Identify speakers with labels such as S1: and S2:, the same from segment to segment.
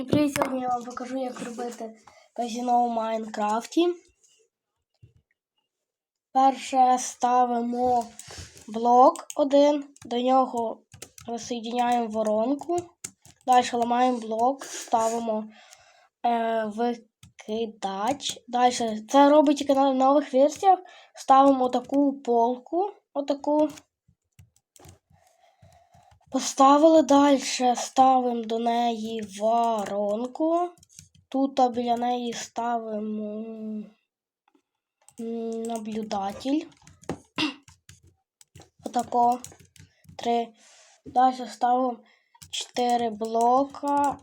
S1: І привіт, сьогодні я вам покажу, як робити казіно в Майнкрафті. Перше ставимо блок один, до нього розсоєдняємо воронку. Далі ламаємо блок, ставимо е, викидач. Далі це робить тільки на нових версіях. Ставимо таку полку, отаку. Поставили далі, ставимо до неї воронку. Тут біля неї ставимо наблюдатель. Отако. Три. Далі ставимо 4 блока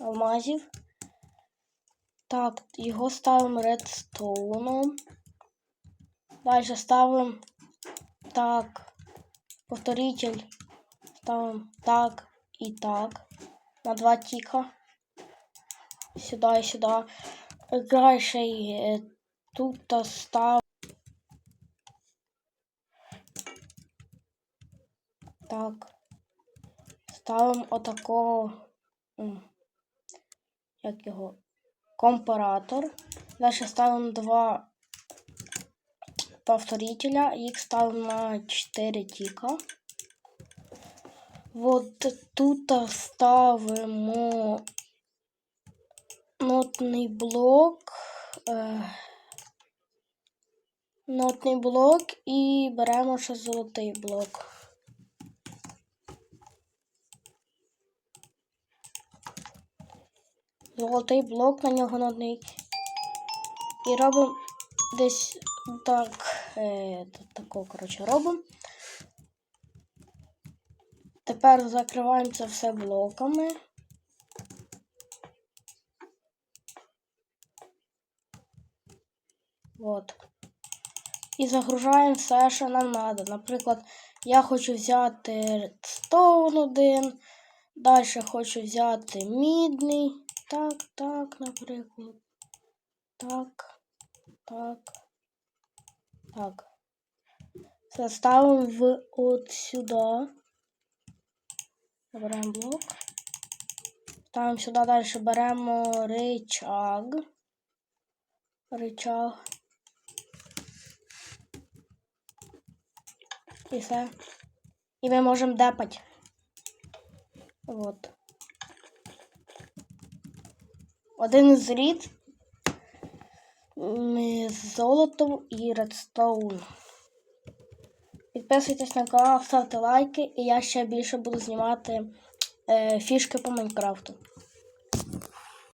S1: алмазів. Так, його ставимо редстоуном. Далі ставимо так повторитель ставим так и так на два тика. Сюда и сюда. Дальше э, тут став. Так. Ставимо отакого. Як його? Компаратор. Далі ставимо два повторителя. Їх ставимо на 4 тіка. Вот тут ставимо нотний блок. Е, нотний блок і беремо ще золотий блок. Золотий блок на нього нотний. І робимо десь так, е, тако, коротше, робимо. Тепер закриваємо це все блоками. От. І загружаємо все, що нам треба. Наприклад, я хочу взяти Redstone 1, далі хочу взяти мідний. Так, так, наприклад. Так, так, так. Це ставимо в от сюди. Забираємо блок. Ставимо сюди далі беремо рычаг. Рычаг. І все. І ми можемо депати. Вот. Один із рід з золотом і редстоун. Підписуйтесь на канал, ставте лайки, і я ще більше буду знімати е, фішки по Майнкрафту.